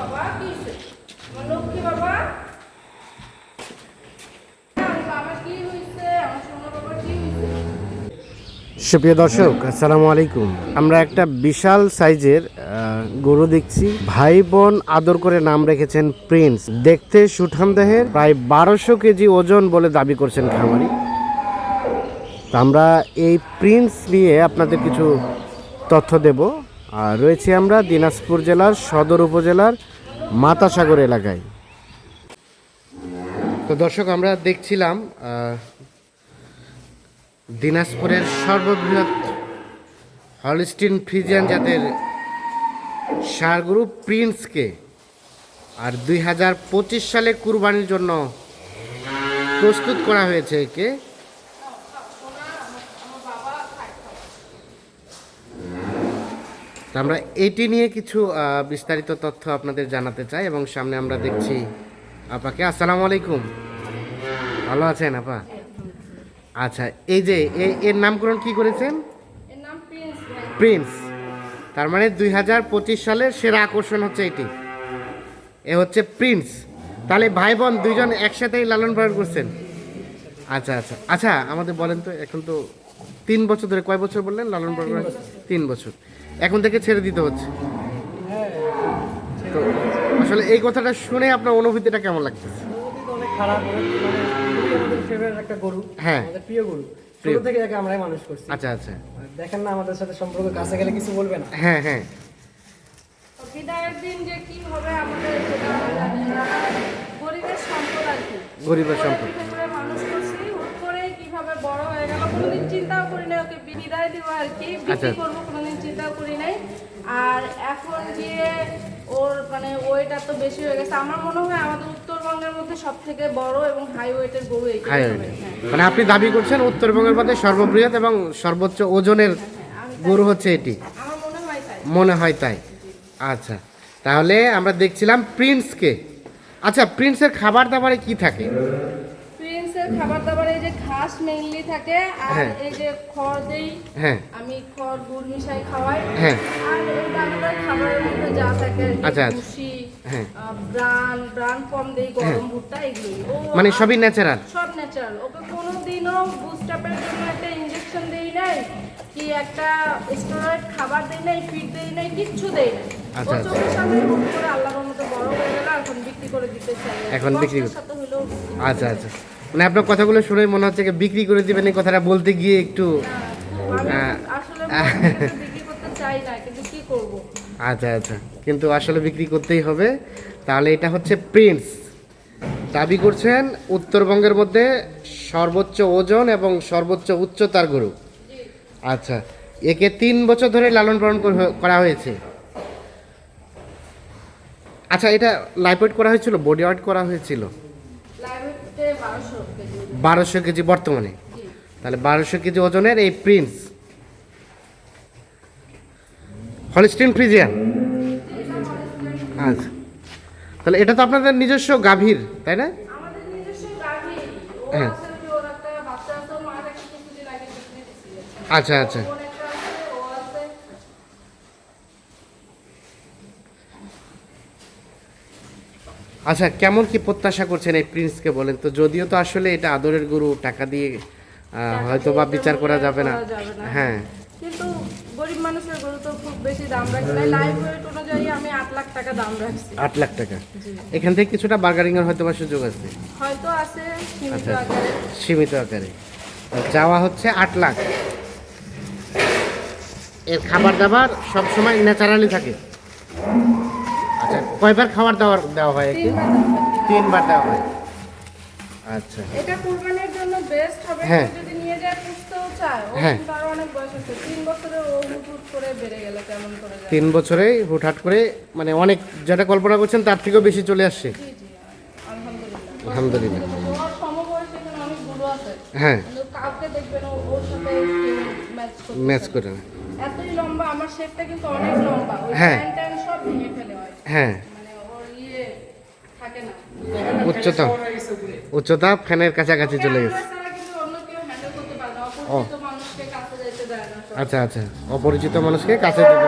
বাবা, কি লক্ষ্মী বাবা? সুপ্রিয় দর্শক, আসসালামু আলাইকুম। আমরা একটা বিশাল সাইজের গরু দেখছি। ভাই বোন আদর করে নাম রেখেছেন প্রিন্স। দেখতে সুঠাম দেহের প্রায় বারোশো কেজি ওজন বলে দাবি করছেন খামারি। আমরা এই প্রিন্স নিয়ে আপনাদের কিছু তথ্য দেব। আর রয়েছে আমরা দিনাজপুর জেলার সদর উপজেলার মাতাসাগর এলাকায়। তো দর্শক, আমরা দেখছিলাম দিনাজপুরের সর্ববৃহৎ হলস্টিন ফ্রিজিয়ান জাতের সারগুরু প্রিন্সকে আর দুই হাজার পঁচিশ সালে কুরবানির জন্য প্রস্তুত করা হয়েছে একে। তো আমরা এটি নিয়ে কিছু বিস্তারিত তথ্য আপনাদের জানাতে চাই এবং সামনে আমরা দেখছি আপাকে। আসসালামু আলাইকুম। ভালো আছেন আপা? আচ্ছা এই যে এর নামকরণ কি করেছেন? প্রিন্স প্রিন্স তার মানে দুই হাজার পঁচিশ সালের সেরা আকর্ষণ হচ্ছে এটি। এ হচ্ছে প্রিন্স তাহলে ভাই বোন দুইজন একসাথেই লালন পালন করছেন। আচ্ছা আচ্ছা আচ্ছা আমাদের বলেন তো এখন তো তিন বছর ধরে কয় বছর বললেন? লালন পালন? তিন বছর। এখন থেকে ছেড়ে দিতে হচ্ছে। তো আসলে এই কথাটা শুনে আপনার অনুভূতিটা কেমন লাগতেছে মানে গরু হ্যাঁ। প্রিয় গরু। ছোট থেকে আমরাই মানুষ করছি। আচ্ছা আচ্ছা। দেখেন না আমাদের সাথে সম্পর্ক কাছে গেলে কিছু বলবে না। হ্যাঁ হ্যাঁ। বিদায়ের দিন যে কি হবে আমাদের সেটা আমরা জানি না। গরিবের সম্পদ আর কি। গরিবের সম্পদ। ওকে বিদায় আর কি। বিক্রি। করব কোনোদিন চিন্তাও করি নাই। আর এখন গিয়ে ওর মানে ওয়েট এত বেশি হয়ে গেছে। আমার মনে হয় আমাদের উত্তরবঙ্গের মধ্যে সব থেকে বড় এবং হাই ওয়েটের গরু এইটাই হাই হবে হ্যাঁ। মানে আপনি দাবি করছেন উত্তরবঙ্গের মধ্যে সর্ববৃহৎ এবং সর্বোচ্চ ওজনের গরু হচ্ছে এটি। মনে হয় তাই। মনে হয় তাই। আচ্ছা তাহলে আমরা দেখছিলাম প্রিন্সকে আচ্ছা প্রিন্সের খাবার দাবারে কি থাকে? প্রিন্সের খাবার দাবারে এই যে ঘাস মেইনলি থাকে আর হ্যাঁ। এই যে খড় দেই হ্যাঁ আমি খড় গুড় মিশাই খাওয়াই হ্যাঁ। আর এই দানাদার খাবারের মধ্যে যা থাকে আচ্ছা, আচ্ছা। ভুসি হ্যাঁ। ব্রান ব্রান কম দেই গরম ভুট্টা এগুলোই মানে সবই ন্যাচারাল সব ন্যাচারাল ওকে কোনোদিনও বুস্টাপের জন্য একটা ইনজেকশন দেই নাই কি একটা স্টেরয়েড খাবার দেই নাই ফিড দেই নাই কিচ্ছু দেই নাই আচ্ছা, আচ্ছা। আল্লাহর মতো বড় হয়ে গেল এখন বিক্রি করে দিতে চাই এখন বিক্রি আচ্ছা আচ্ছা মানে আপনার কথাগুলো শুনে মনে হচ্ছে বিক্রি করে দিবেন এই কথাটা বলতে গিয়ে একটু আচ্ছা আচ্ছা। কিন্তু আসলে বিক্রি করতেই হবে। তাহলে এটা হচ্ছে প্রিন্স। দাবি করছেন উত্তরবঙ্গের মধ্যে সর্বোচ্চ ওজন এবং সর্বোচ্চ উচ্চতার গরু। আচ্ছা একে তিন বছর ধরে লালন পালন করা হয়েছে। আচ্ছা এটা লাইফওয়েট করা হয়েছিল বডি ওয়েট করা হয়েছিল। বারোশো কেজি বর্তমানে। তাহলে বারোশো কেজি ওজনের এই প্রিন্স। হলিস্টিন ফ্রিজিয়ান আচ্ছা। তাহলে এটা তো আপনাদের নিজস্ব গাভীর তাই না? হ্যাঁ। আছে যে ওর একটা বাচ্চা আছে ওর মার একটা কিছুদিন আগে বিক্রি দিছিল আচ্ছা আচ্ছা ওর একটা আছে ও আছে আচ্ছা কেমন কি প্রত্যাশা করছেন এই প্রিন্সকে বলেন তো? যদিও তো আসলে এটা আদরের গুরু টাকা দিয়ে হয়তো বা বিচার করা যাবে না। হ্যাঁ। কিন্তু গরিব মানুষের গরু তো খুব বেশি দাম রাখি নাই লাইভ ওয়েট অনুযায়ী আমি আট লাখ টাকা দাম রাখছি। আট লাখ টাকা। এখান থেকে কিছুটা বার্গারিং এর হয়তো বা সুযোগ আছে। হয়তো আছে সীমিত আচ্ছা। আকারে। সীমিত আকারে। যাওয়া হচ্ছে আট লাখ। এর খাবার দাবার সব সময় ন্যাচারালি থাকে। কয়বার খাবার দাবার দেওয়া হয় একে তিনবার দেওয়া হয়। আচ্ছা। এটা কুরবানির জন্য বেস্ট হবে হ্যাঁ। যদি নিয়ে যায় পুষতেও চায়। হ্যাঁ। অনেক বয়স আছে তিন বছরে ও হুট হুট করে বেড়ে গেলে কেমন করে যায় তিন বছরেই হুটহাট করে মানে অনেক যেটা কল্পনা করছেন তার থেকেও বেশি চলে আসছে। জি জি আলহামদুলিল্লাহ। হ্যাঁ। কাউকে দেখবেন ওর সাথে ম্যাচ করে না। এতই লম্বা আমার শেপটা কিন্তু অনেক লম্বা। ওই হ্যাঁ। সব ভেঙে ফেলে হয়। হ্যাঁ মানে ওর ইয়ে থাকে না উচ্চতা উচ্চতা ফ্যানের কাছাকাছি চলে গেছে। করতে পারে না। অপরিচিত মানুষকে কাছে যেতে দেয় না সব। আচ্ছা আচ্ছা। অপরিচিত মানুষকে কাছে যেতে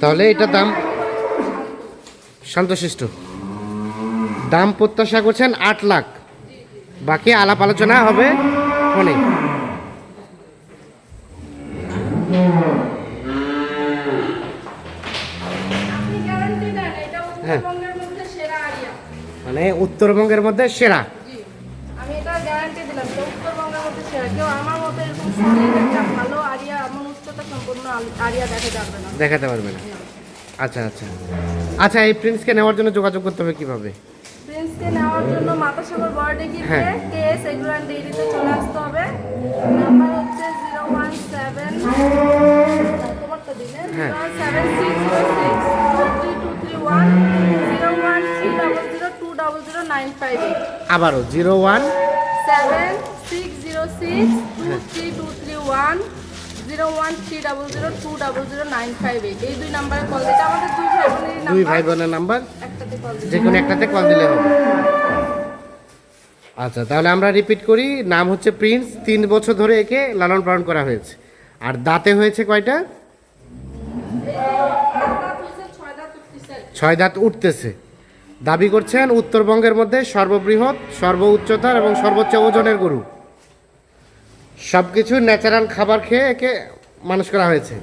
তাহলে এটা দাম শান্তশিষ্ট। দাম প্রত্যাশা করছেন আট লাখ। বাকি আলাপ আলোচনা হবে ফোনে। হ্যাঁ। উত্তরবঙ্গের মধ্যে সেরা আরিয়া। মানে উত্তরবঙ্গের মধ্যে সেরা। আমি এটা গ্যারান্টি দিলাম যে উত্তরবঙ্গের মধ্যে সেরা। কেউ আমার মতো এরকম ভালো আরিয়া এমন উচ্চতা সম্পূর্ণ আরিয়া দেখা যাবে না। দেখাতে পারবে না। আচ্ছা আচ্ছা। আচ্ছা এই প্রিন্সকে নেওয়ার জন্য যোগাযোগ করতে হবে কীভাবে? প্রিন্সকে নেওয়ার জন্য মাতাসাগর বড় গিয়ে হ্যাঁ। কেএস ডেইরিতে চলে আসতে হবে। নাম্বার হচ্ছে জিরো ওয়ান সেভেন তোমারটা দিলে। হ্যাঁ। জিরো সেভেন সিক্স এইট আবারও zero one. Seven six zero six two three two three one zero one three double zero two double zero nine five eight এই দুই নাম্বারে কল দিতে আমাদের দুই ভাই বোনেরই দুই ভাই বোনের নাম্বার একটাতে কল যে কোনো একটাতে কল দিলে হবে। আচ্ছা তাহলে আমরা রিপিট করি। নাম হচ্ছে প্রিন্স তিন বছর ধরে একে লালন পালন করা হয়েছে। আর দাঁতে হয়েছে কয়টা? ছয় দাঁত উঠতেছে। দাবি করছেন উত্তরবঙ্গের মধ্যে সর্ববৃহৎ সর্ব উচ্চতার এবং সর্বোচ্চ ওজনের গরু। সব কিছু ন্যাচারাল খাবার খেয়ে একে মানুষ করা হয়েছে।